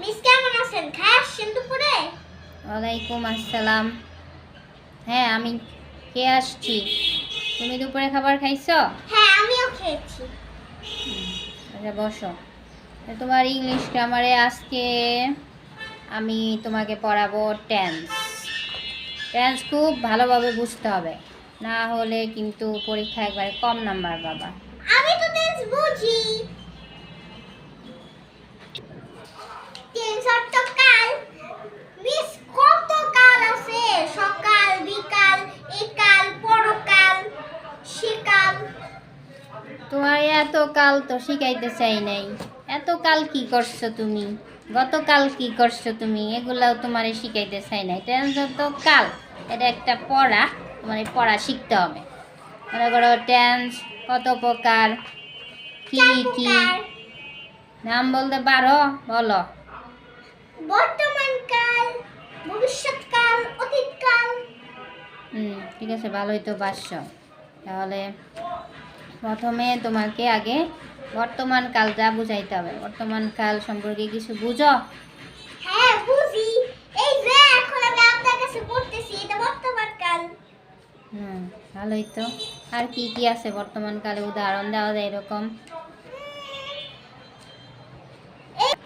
Miss কেমন আছেন? খাই আসছেন দুপুরে ওয়ালাইকুম আসসালাম। হ্যাঁ আমি কে আসছি। তুমি দুপুরে খাবার খাইছো? হ্যাঁ আমিও খেয়েছি। আচ্ছা বসো। তোমার ইংলিশ গ্রামারে আজকে আমি তোমাকে পড়াবো টেন্স টেন্স খুব ভালোভাবে বুঝতে হবে। না হলে কিন্তু পরীক্ষা একবারে কম নাম্বার পাবা। আমি তো টেন্স বুঝি টেন্স অর্থ কাল মিস কত কাল আছে সকাল বিকাল একাল পরকাল সেকাল তোমার এত কাল তো শিখাইতে চাই নাই। এত কাল কি করছ তুমি? গতকাল কি করছ তুমি? এগুলাও তোমার শিখাইতে চাই নাই। টেন্স তো কাল এটা একটা পড়া তোমার পড়া শিখতে হবে। মনে করো টেন্স কত প্রকার কি কি? নাম বলতে পারো? বলো। বর্তমান কাল ভবিষ্যৎকাল অতীতকাল। হুম ঠিক আছে ভালোই তো পারছ। তাহলে প্রথমে তোমাকে আগে বর্তমান কালটা বুঝাইতে হবে। বর্তমান কাল সম্পর্কে কিছু বুঝো? হ্যাঁ বুঝি। এই যে এখন আমি আপনার কাছে পড়তেছি এটা বর্তমান কাল। হুম ভালোই তো। আর কি কি আছে বর্তমান কালে? উদাহরণ দেওয়া যায় এরকম। এই-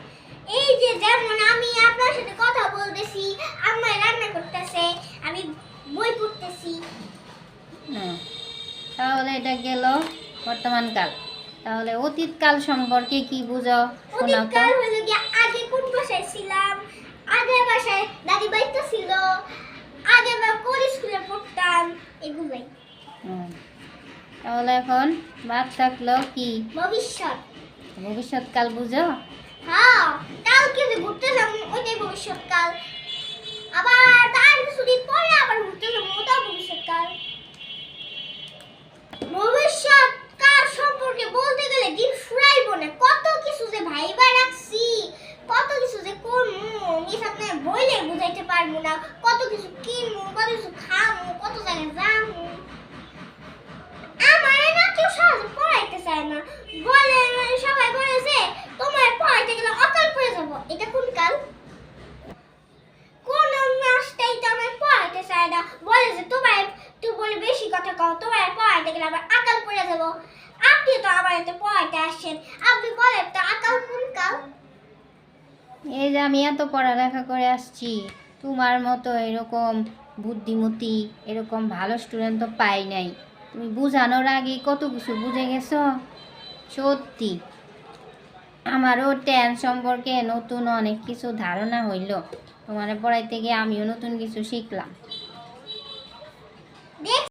এই যে যেমন আমি আপনার সাথে কথা বলতেছি আম্মা রান্না করতেছে আমি বই পড়তেছি। হুম তাহলে এটা গেল বর্তমান কাল তাহলে অতীত কাল সম্পর্কে কি বুঝো? শোনাও তো। হলো গিয়ে আগে কোন বাসায় ছিলাম? আগের বাসায় দাদি বাইতে ছিল। আগে বা কোন স্কুলে পড়তাম? এগুলোই। তাহলে এখন বাদ থাকল কি? ভবিষ্যৎ। ভবিষ্যৎকাল বুঝো? হ্যাঁ কালকে যে ঘুরতে যাব ওইটাই ভবিষ্যৎকাল আবার তার কিছুদিন পরে আবার ঘুরতে যাব ওটাও ভবিষ্যৎকাল ভবিষ্যৎকাল সম্পর্কে বলতে গেলে দিন ফুরাইব না কত কিছু যে ভাইবা রাখছি কত কিছু যে করমু মিস আপনার বইলে বুঝাইতে পারব না কত কিছু কিনবো কত কিছু বলে মানে তো বেশি কথা কও। তোমার পড়াইতে গেলে আবার আকাল পড়ে যাব। আপনি তো আমার এতে পড়াইতে আসছেন। আপনি বলেন তো আকাল কোন এই যে আমি এত পড়ালেখা করে আসছি। তোমার মতো এরকম বুদ্ধিমতী, এরকম ভালো স্টুডেন্ট তো পাই নাই। তুমি বোঝানোর আগে কত কিছু বুঝে গেছো? সত্যি। আমারও টেন সম্পর্কে নতুন অনেক কিছু ধারণা হইল। তোমার পড়াই থেকে আমিও নতুন কিছু শিখলাম।